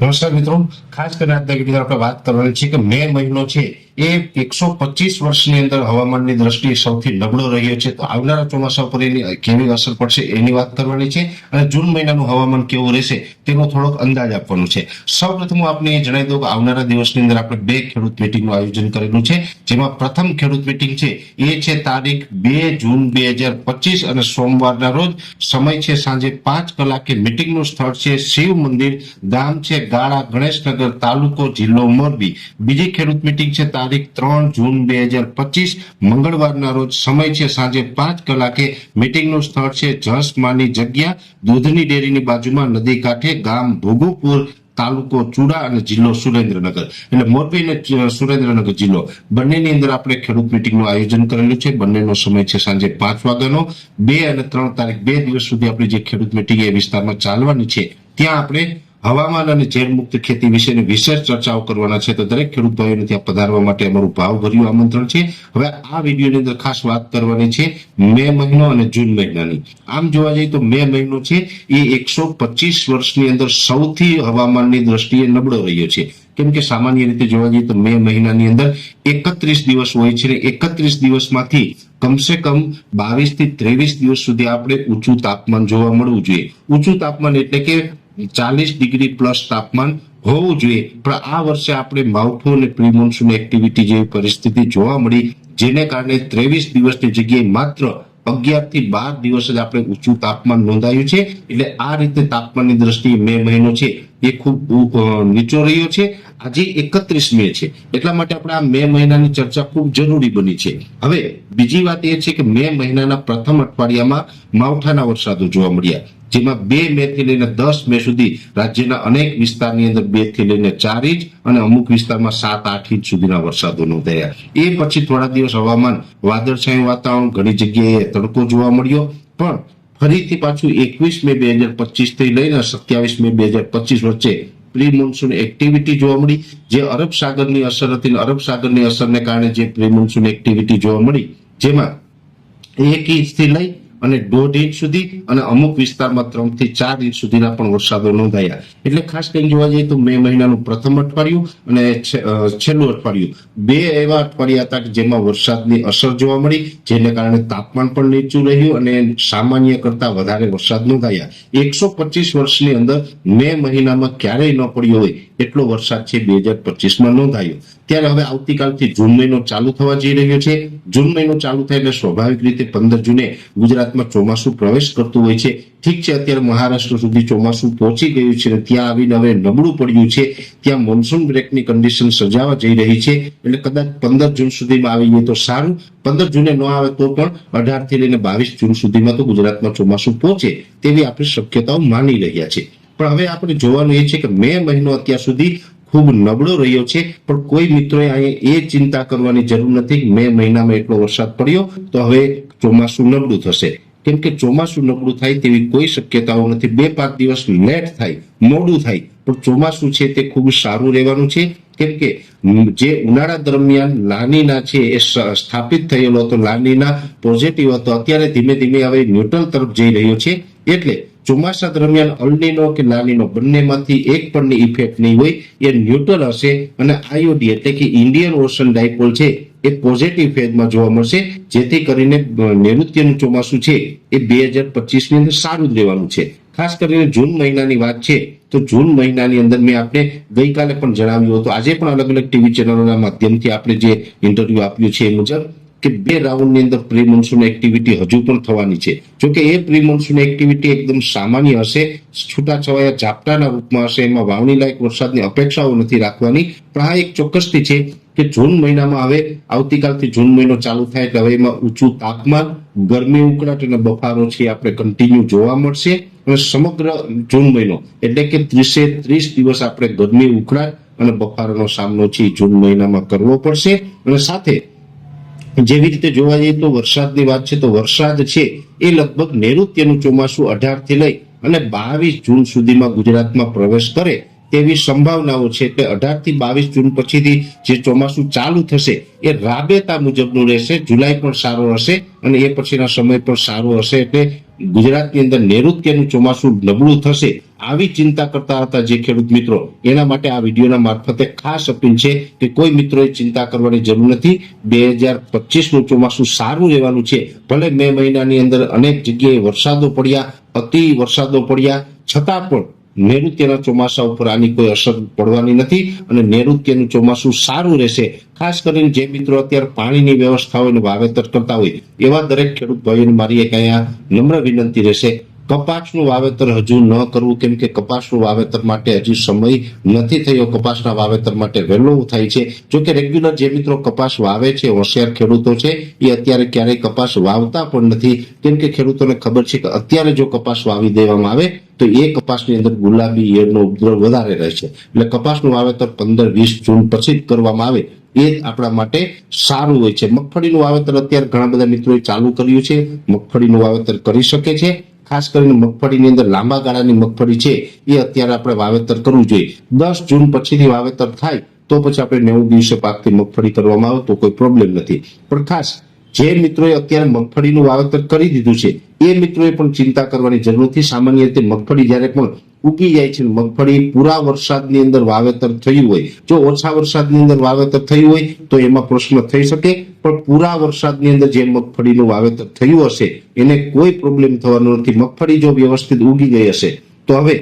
નમસ્કાર મિત્રો. ખાસ કરીને આજના વીડિયો આપણે વાત કરવાની છે કે મે મહિનો છે. એ એકસો પચીસ વર્ષની અંદર હવામાનની દ્રષ્ટિએ સૌથી નબળો રહ્યો છે. તો આવનારા ચોમાસા પર એની કેવી અસર પડશે એની વાત કરવાની છે અને જૂન મહિનાનું હવામાન કેવું રહેશે તેનો થોડોક અંદાજ આપવાનો છે. સૌ પ્રથમ આપને એ જણાવી દઉં કે આવનારા દિવસની અંદર આપણે બે ખેડૂત મિટિંગનું આયોજન કરેલું છે. જેમાં પ્રથમ ખેડૂત મિટિંગ છે એ છે તારીખ બે જૂન બે હજાર પચીસ અને સોમવારના રોજ સમય છે સાંજે પાંચ કલાકે મિટિંગનું સ્થળ છે શિવ મંદિર ગામ છે ગાળા, ગણેશનગર તાલુકો જિલ્લો મોરબી. બીજી ખેડૂત મિટિંગ છે તારીખ ત્રણ જૂન બે હજાર પચીસ, મંગળવારના રોજ સમય છે સાંજે પાંચ કલાકે. મિટિંગનું સ્થળ છે જસમાની જગ્યા, દૂધની ડેરીની બાજુમાં નદી કાંઠે, ગામ ભોગુપુર, તાલુકો ચુડા અને જિલ્લો સુરેન્દ્રનગર. એટલે મોરબી અને સુરેન્દ્રનગર જિલ્લો. બંનેની અંદર આપણે ખેડૂત મિટિંગનું આયોજન કરેલું છે. બંનેનો સમય છે સાંજે પાંચ વાગ્યાનો. બે અને ત્રણ તારીખ બે દિવસ સુધી આપણી જે ખેડૂત મિટિંગ એ વિસ્તારમાં ચાલવાની છે, ત્યાં આપણે હવામાન અને ઝેર મુક્ત ખેતી વિશેની વિશેષ ચર્ચાઓ કરવાના છે. તો દરેક ખેડૂત ભાઈઓને ત્યાં પધારવા માટે અમારું ભાવભર્યું આમંત્રણ છે. હવે આ વિડીયોની અંદર ખાસ વાત કરવાની છે મે મહિનો અને જૂન મહિનાની. આમ જોવા જઈએ તો મે મહિનો છે, એ એકસો પચીસ વર્ષની અંદર સૌથી હવામાનની દ્રષ્ટિએ નબળો રહ્યો છે. કેમ કે સામાન્ય રીતે જોવા જઈએ તો મે મહિનાની અંદર એકત્રીસ દિવસ હોય છે ને એકત્રીસ દિવસમાંથી કમસે કમ બાવીસથી ત્રેવીસ દિવસ સુધી આપણે ઊંચું તાપમાન જોવા મળવું જોઈએ. ઊંચું તાપમાન એટલે કે ચાલીસ ડિગ્રી પ્લસ તાપમાન હોવું જોઈએ. પણ આ વર્ષે આપણે માવઠું અને પ્રિમોન્સૂન એક્ટિવિટી જેવી પરિસ્થિતિ જોવા મળી, જેને કારણે ત્રેવીસ દિવસની જગ્યાએ માત્ર અગિયારથી બાર દિવસ જ આપણે ઊંચું તાપમાન નોંધાયું છે. એટલે આ રીતે તાપમાનની દ્રષ્ટિએ મે મહિનો છે એ ખૂબ નીચો રહ્યો છે. આજે એકત્રીસ મે છે. એટલા માટે આપણે આ મે મહિનાની ચર્ચા ખૂબ જરૂરી બની છે. હવે બીજી વાત એ છે કે મે મહિનાના પ્રથમ અઠવાડિયામાં માવઠાના વરસાદો જોવા મળ્યા. જેમાં બે મે થી લઈને દસ મે સુધી રાજ્યના અનેક વિસ્તારની અંદર બેથી લઈને ચાર ઇંચ અને અમુક વિસ્તારમાં સાત, આઠ ઇંચ સુધીના વરસાદો નોંધાયા. એ પછી થોડા દિવસ હવામાન વાદળછાયું વાતાવરણ, ઘણી જગ્યાએ તડકો જોવા મળ્યો. પણ ફરીથી પાછું એકવીસ મે બે હજાર પચીસથી લઈને સત્યાવીસ મે બે હજાર પચીસ વચ્ચે પ્રી મોન્સૂન એક્ટિવિટી જોવા મળી. જે અરબ સાગરની અસર હતી અરબ સાગરની અસરને કારણે જે પ્રી મોન્સૂન એક્ટિવિટી જોવા મળી, જેમાં એક ઇંચથી લઈ અને દોઢ ઇંચ સુધી અને અમુક વિસ્તારમાં ત્રણથી ચાર ઇંચ સુધીના પણ વરસાદો નોંધાયા. એટલે ખાસ કરીને જોવા જઈએ તો મે મહિનાનું પ્રથમ અઠવાડિયું અને છેલ્લું અઠવાડિયું. બે એવા અઠવાડિયા હતા કે જેમાં વરસાદની અસર જોવા મળી, જેને કારણે તાપમાન પણ નીચું રહ્યું અને સામાન્ય કરતા વધારે વરસાદ નોંધાયા. એકસો પચીસ વર્ષની અંદર મે મહિનામાં ક્યારેય ન પડ્યો હોય એટલો વરસાદ છે બે હજાર પચીસમાં નોંધાયો. ત્યારે હવે આવતીકાલથી જૂન મહિનો ચાલુ થવા જઈ રહ્યો છે. જૂન મહિનો ચાલુ થાય એટલે સ્વાભાવિક રીતે પંદર જૂને ગુજરાતમાં ચોમાસું પ્રવેશ કરતું હોય છે. ઠીક છે, અત્યારે મહારાષ્ટ્ર સુધી ચોમાસું પહોંચી ગયું છે ત્યાં આવીને હવે નબળું પડ્યું છે. ત્યાં મોન્સૂન બ્રેકની કન્ડિશન સર્જાવા જઈ રહી છે. એટલે કદાચ પંદર જૂન સુધીમાં આવી તો સારું. પંદર જૂને ન આવે તો પણ અઢારથી લઈને બાવીસ જૂન સુધીમાં તો ગુજરાતમાં ચોમાસું પહોંચે તેવી આપણે શક્યતાઓ માની રહ્યા છે. પણ હવે આપણે જોવાનું એ છે કે મે મહિનો અત્યાર સુધી ખૂબ નબળો રહ્યો છે. પણ કોઈ મિત્રોએ અહીંયા એ ચિંતા કરવાની જરૂર નથી. મે મહિનામાં એટલો વરસાદ પડ્યો, તો હવે ચોમાસું નબળું થશે. કેમ કે ચોમાસું નબળું થાય તેવી કોઈ શક્યતાઓ નથી. બે પાંચ દિવસ લેટ થાય, મોડું થાય, પણ ચોમાસું છે તે ખૂબ સારું રહેવાનું છે. કેમ કે જે ઉનાળા દરમિયાન લાનીના છે એ સ્થાપિત થયેલો હતો. લાનીના પોઝિટિવ હતો. અત્યારે ધીમે ધીમે હવે ન્યુટ્રલ તરફ જઈ રહ્યો છે. એટલે ચોમાસા દરમિયાન અલ્નિનો કે નાનીનો બંનેમાંથી એક પણની ઇફેક્ટ નહીં હોય, એ ન્યુટ્રલ હશે અને આઈઓડી એટલે કે ઇન્ડિયન ઓશન ડાયપોલ છે, એ પોઝિટિવ ફેઝમાં જોવા મળશે, જેથી કરીને નૈઋત્યનું ચોમાસું છે, એ બે હજાર પચીસની અંદર સારું જ રહેવાનું છે. ખાસ કરીને જૂન મહિનાની વાત છે, તો જૂન મહિનાની અંદર મેં આપણે ગઈકાલે પણ જણાવ્યું હતું. આજે પણ અલગ અલગ ટીવી ચેનલોના માધ્યમથી આપણે જે ઇન્ટરવ્યુ આપ્યું છે એ મુજબ કે બે રાઉન્ડની અંદર પ્રી મોન્સૂન એક્ટિવિટી હજુ પણ થવાની છે. જોકે એ પ્રી મોન્સૂન એક્ટિવિટી એકદમ સામાન્ય હશે, છૂટાછવાયા ઝાપટાના રૂપમાં હશે, એમાં વાવણી લાયક વરસાદની અપેક્ષાઓ નથી રાખવાની. પણ આ એક ચોક્કસથી છે કે જૂન મહિનામાં હવે, આવતીકાલથી જૂન મહિનો ચાલુ થાય એટલે હવે એમાં ઊંચું તાપમાન, ગરમી ઉકળાટ અને બફારો છે આપણે કન્ટિન્યુ જોવા મળશે. અને સમગ્ર જૂન મહિનો, એટલે કે ત્રીસે ત્રીસ દિવસ આપણે ગરમી ઉકળાટ અને બફારાનો સામનો છે જૂન મહિનામાં કરવો પડશે. અને સાથે જેવી રીતે જોવા જઈએ તો વરસાદની વાત છે તો વરસાદ છે એ લગભગ નૈઋત્યનું ચોમાસું અઢારથી લઈ અને બાવીસ જૂન સુધીમાં ગુજરાતમાં પ્રવેશ કરે તેવી સંભાવનાઓ છે. એટલે અઢારથી બાવીસ જૂન પછીથી જે ચોમાસું ચાલુ થશે એ રાબેતા મુજબનું રહેશે. જુલાઈ પણ સારો હશે અને એ પછીના સમય પણ સારો હશે. એટલે ગુજરાતની અંદર નૈઋત્યનું ચોમાસું નબળું થશે. આવી ચિંતા કરતા હતા જે ખેડૂત મિત્રો. એના માટે આ વિડીયોના મારફતે ખાસ અપીલ છે કે કોઈ મિત્રોએ ચિંતા કરવાની જરૂર નથી. બે હજાર પચીસનું ચોમાસું સારું રહેવાનું છે. ભલે મે મહિનાની અંદર અનેક જગ્યાએ વરસાદો પડ્યા, અતિ વરસાદો પડ્યા. છતાં પણ નૈઋત્યના ચોમાસા ઉપર આની કોઈ અસર પડવાની નથી અને નૈઋત્યનું ચોમાસું સારું રહેશે. ખાસ કરીને જે મિત્રો અત્યારે પાણીની વ્યવસ્થા હોય વાવેતર કરતા હોય એવા દરેક ખેડૂત ભાઈઓને મારી એક અહીંયા નમ્ર વિનંતી રહેશે. કપાસનું વાવેતર હજુ ન કરવું, કેમ કે કપાસનું વાવેતર માટે હજી સમય નથી થયો. કપાસના વાવેતર માટે વહેલો થાય છે. જો કે રેગ્યુલર જે મિત્રો કપાસ વાવે છે, હોશિયાર ખેડૂતો છે, એ અત્યારે ક્યારેય કપાસ વાવતા પણ નથી. કેમ કે ખેડૂતોને ખબર છે કે અત્યારે જો કપાસ વાવી દેવામાં આવે, તો એ કપાસની અંદર ગુલાબી ઈયળનો ઉપદ્રવ વધારે રહે છે. એટલે કપાસનું વાવેતર પંદર વીસ જૂન પછી જ કરવામાં આવે, એ આપણા માટે સારું હોય છે. મગફળીનું વાવેતર અત્યારે ઘણા બધા મિત્રોએ ચાલુ કર્યું છે. મગફળીનું વાવેતર કરી શકે છે. ખાસ કરીને મગફળીની અંદર લાંબા ગાળાની મગફળી છે, એ અત્યારે આપણે વાવેતર કરવું જોઈએ. દસ જૂન પછીથી વાવેતર થાય, તો પછી આપણે નેવું દિવસે પાકથી મગફળી કરવામાં આવે, તો કોઈ પ્રોબ્લેમ નથી. પણ ખાસ, જે મિત્રોએ અત્યારે મગફળીનું વાવેતર કરી દીધું છે, એ મિત્રોએ પણ ચિંતા કરવાની જરૂર નથી. સામાન્ય રીતે મગફળી જ્યારે પણ ઉગી જાય છે, મગફળી પૂરા વરસાદની અંદર વાવેતર થયું હોય, જો ઓછા વરસાદની અંદર વાવેતર થયું હોય, તો એમાં પ્રશ્ન થઈ શકે. પણ પૂરા વરસાદની અંદર જે મગફળીનું વાવેતર થયું હશે, એને કોઈ પ્રોબ્લેમ થવાનો નથી. મગફળી જો વ્યવસ્થિત ઉગી ગઈ હશે, તો હવે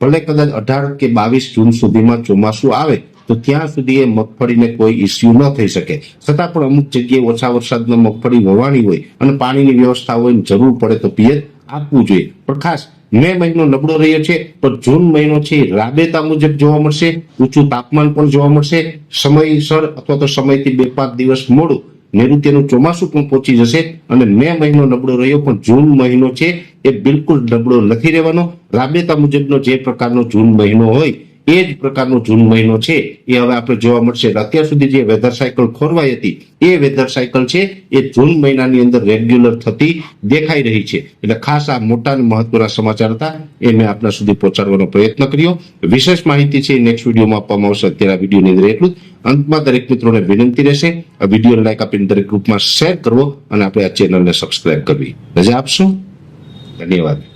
ભલે કદાચ અઢાર કે બાવીસ જૂન સુધીમાં ચોમાસું આવે, તો ત્યાં સુધી એ મગફળીને કોઈ ઇસ્યુ ન થઈ શકે. છતાં પણ અમુક જગ્યાએ ઓછા વરસાદમાં મગફળી વવાણી હોય અને પાણીની વ્યવસ્થા હોય જરૂર પડે તો પિયત આપવું જોઈએ. પણ ખાસ, મે મહિનો નબળો રહ્યો છે, પણ જૂન મહિનો છે, રાબેતા મુજબ જોવા મળશે, ઊંચું તાપમાન પણ જોવા મળશે. સમયસર અથવા તો સમયથી બે પાંચ દિવસ મોડું નૈઋત્યનું ચોમાસું પણ પહોંચી જશે અને મે મહિનો નબળો રહ્યો પણ જૂન મહિનો છે એ બિલકુલ નબળો નથી રહેવાનો. રાબેતા મુજબનો જે પ્રકારનો જૂન મહિનો હોય એ જ પ્રકારનો જૂન મહિનો છે. એ હવે આપણે જોવા મળશે. અત્યાર સુધી જે વેધર સાયકલ ખોરવાઈ હતી, એ વેધર સાયકલ છે, એ જૂન મહિનાની અંદર રેગ્યુલર થતી દેખાઈ રહી છે. એટલે ખાસ આ મોટા મહત્વના સમાચાર હતા, એ મેં આપના સુધી પહોંચાડવાનો પ્રયત્ન કર્યો. વિશેષ માહિતી છે નેક્સ્ટ વિડીયોમાં આપવામાં આવશે. અત્યારે આ વિડીયોની અંદર એટલું જ. અંતમાં દરેક મિત્રોને વિનંતી રહેશે, આ વીડિયો લાઈક આપીને દરેક ગ્રુપમાં શેર કરવો અને આપણે આ ચેનલને સબસ્ક્રાઇબ કરવી. રજા આપશો. ધન્યવાદ.